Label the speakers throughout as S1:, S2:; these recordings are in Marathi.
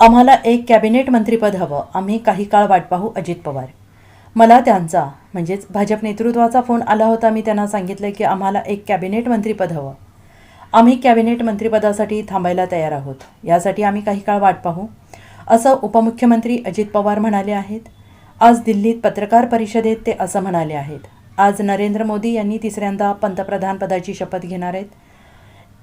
S1: आम्हाला एक कॅबिनेट मंत्रीपद हवं. आम्ही काही काळ वाट पाहू अजित पवार. मला त्यांचा म्हणजेच भाजप नेतृत्वाचा फोन आला होता. मी त्यांना सांगितलं की आम्हाला एक कॅबिनेट मंत्रीपद हवं. आम्ही कॅबिनेट मंत्रिपदासाठी थांबायला तयार आहोत. यासाठी आम्ही काही काळ वाट पाहू. असं उपमुख्यमंत्री अजित पवार म्हणाले आहेत. आज दिल्लीत पत्रकार परिषदेत ते असं म्हणाले आहेत. आज नरेंद्र मोदी यांनी तिसऱ्यांदा पंतप्रधानपदाची शपथ घेणार आहेत.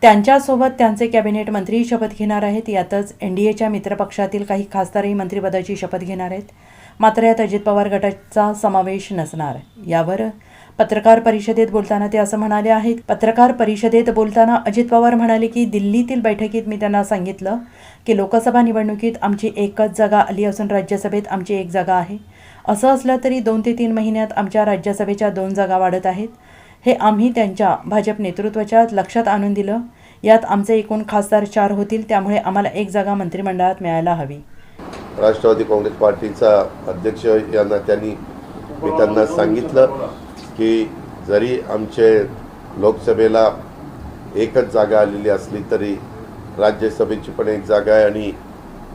S1: त्यांच्यासोबत त्यांचे कॅबिनेट मंत्रीही शपथ घेणार आहेत. यातच एन डी एच्या मित्रपक्षातील काही खासदारही मंत्रिपदाची शपथ घेणार आहेत. मात्र यात अजित पवार गटाचा समावेश नसणार. यावर पत्रकार परिषदेत बोलताना ते असं म्हणाले आहेत. पत्रकार परिषदेत बोलताना अजित पवार म्हणाले की दिल्लीतील बैठकीत मी त्यांना सांगितलं की लोकसभा निवडणुकीत आमची एकच जागा आली असून राज्यसभेत आमची एक जागा आहे. असं असलं तरी दोन ते तीन महिन्यात आमच्या राज्यसभेच्या दोन जागा वाढत आहेत. हे आम्ही त्यांच्या भाजप नेतृत्वाच्या लक्षात आणून दिलं. यात आमचे एकूण खासदार चार होतील त्यामुळे आम्हाला एक जागा मंत्रिमंडळात मिळायला हवी.
S2: राष्ट्रवादी काँग्रेस पार्टीचा अध्यक्ष यांना त्यांनी मी त्यांना सांगितलं की जरी आमचे लोकसभेला एकच जागा आलेली असली तरी राज्यसभेची पण एक जागा आहे आणि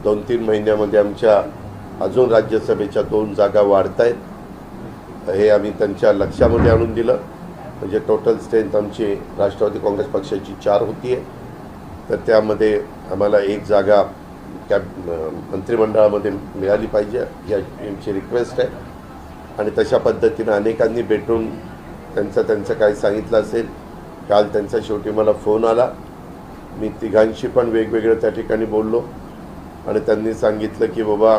S2: दोन तीन महिन्यामध्ये आमच्या अजून राज्यसभेच्या दोन जागा वाढत आहेत हे आम्ही त्यांच्या लक्षामध्ये आणून दिलं. म्हणजे टोटल स्ट्रेंथ आमची राष्ट्रवादी काँग्रेस पक्षाची चार होती आहे तर त्यामध्ये आम्हाला एक जागा त्या मंत्रिमंडळामध्ये मिळाली पाहिजे या आमची रिक्वेस्ट आहे. आणि तशा पद्धतीनं अनेकांनी भेटून त्यांचं त्यांचं काय सांगितलं असेल काल त्यांचा शेवटी मला फोन आला. मी तिघांशी पण वेगवेगळं त्या ठिकाणी बोललो. आणि त्यांनी सांगितलं की बाबा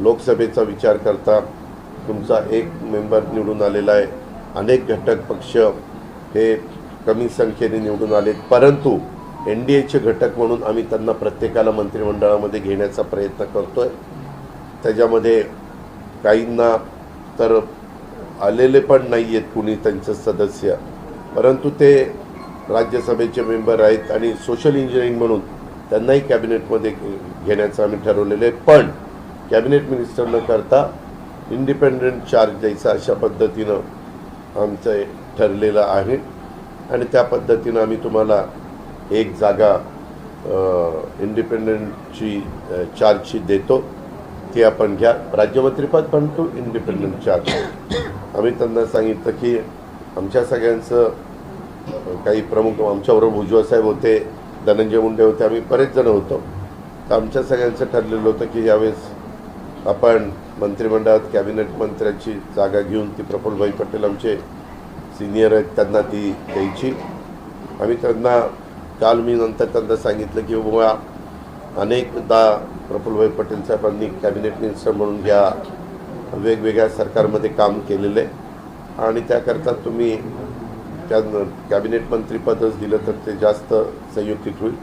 S2: लोकसभेचा विचार करता तुमचा एक मेंबर निवडून आलेला आहे. अनेक घटक पक्ष हे कमी संख्येने निवडून आलेत. परंतु एन डी एचे घटक म्हणून आम्ही त्यांना प्रत्येकाला मंत्रिमंडळामध्ये घेण्याचा प्रयत्न करतोय. त्याच्यामध्ये काहींना तर आलेले पण नाही आहेत कुणी त्यांचं सदस्य. परंतु ते राज्यसभेचे मेंबर आहेत आणि सोशल इंजिनिअरिंग म्हणून त्यांनाही कॅबिनेटमध्ये घेण्याचं आम्ही ठरवलेलं आहे. पण कॅबिनेट मिनिस्टर न करता इंडिपेंडंट चार्ज द्यायचा अशा पद्धतीनं आमचं ठरलेलं आहे. आणि त्या पद्धतीनं आम्ही तुम्हाला एक जागा इंडिपेंडंटची चार्जची देतो. ती आपण घ्या. राज्यमंत्रीपद म्हणतो इंडिपेंडंट चार्ज आम्ही त्यांना सांगितलं की आमच्या सगळ्यांचं काही प्रमुख आमच्याबरोबर भुजबळ साहेब होते धनंजय मुंडे होते आम्ही बरेच जण होतो. तर आमच्या सगळ्यांचं ठरलेलं होतं की यावेळेस आपण मंत्रिमंडळात कॅबिनेट मंत्र्याची जागा घेऊन ती प्रफुल्लभाई पटेल आमचे सिनियर आहेत त्यांना ती द्यायची. आम्ही त्यांना काल मी नंतर त्यांना सांगितलं की बाबा अनेकदा प्रफुल्लभाई पटेल साहेबांनी कॅबिनेट मिनिस्टर म्हणून या वेगवेगळ्या सरकारमध्ये काम केलेले. आणि त्याकरता तुम्ही त्या कॅबिनेट मंत्रीपदच दिलं तर ते जास्त संयुक्तिक होईल.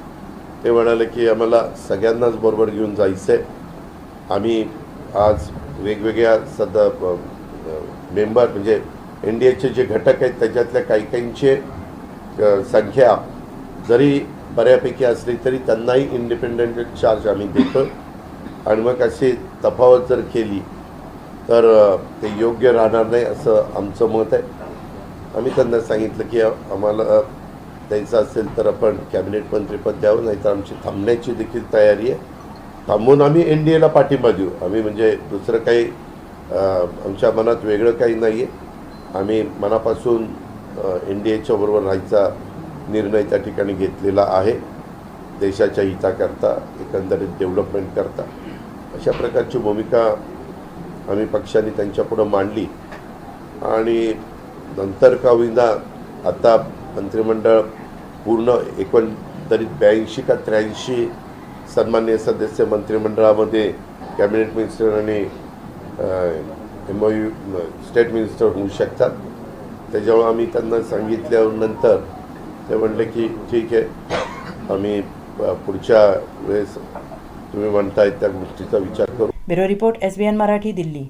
S2: ते म्हणाले की आम्हाला सगळ्यांनाच बरोबर घेऊन जायचं आहे आम्ही आज वेगवेगळ्या सद मेंबर म्हणजे एन डी एचे जे घटक आहेत त्याच्यातल्या काही काहींचे संख्या जरी बऱ्यापैकी असली तरी त्यांनाही इंडिपेंडंट चार्ज आम्ही देतो. आणि मग अशी तफावत जर केली तर ते योग्य राहणार नाही असं आमचं मत आहे. आम्ही त्यांना सांगितलं की आम्हाला द्यायचं असेल तर आपण कॅबिनेट मंत्रीपद द्यावं नाहीतर आमची थांबण्याची देखील तयारी आहे. थांबून आम्ही एन डी एला पाठिंबा देऊ. आम्ही म्हणजे दुसरं काही आमच्या मनात वेगळं काही नाही आहे आम्ही मनापासून एन डी एच्या बरोबर राहायचा निर्णय त्या ठिकाणी घेतलेला आहे. देशाच्या हिताकरता एकंदरीत डेव्हलपमेंट करता. अशा प्रकारची भूमिका आम्ही पक्षाने त्यांच्यापुढं मांडली. आणि नंतर का होईना आता मंत्रिमंडळ पूर्ण एकोणतरीत ब्याऐंशी का त्र्याऐंशी सन्मान्य सदस्य मंत्रिमंडळामध्ये कॅबिनेट मिनिस्टर आणि M O U state minister होऊ शकतात. त्याच्यामुळे आम्ही त्यांना सांगितल्यानंतर ते म्हणले की ठीक आहे आम्ही पुढच्या वेळेस तुम्ही म्हणताय त्या गोष्टीचा विचार करू.
S1: Bureau report S B N Marathi Delhi.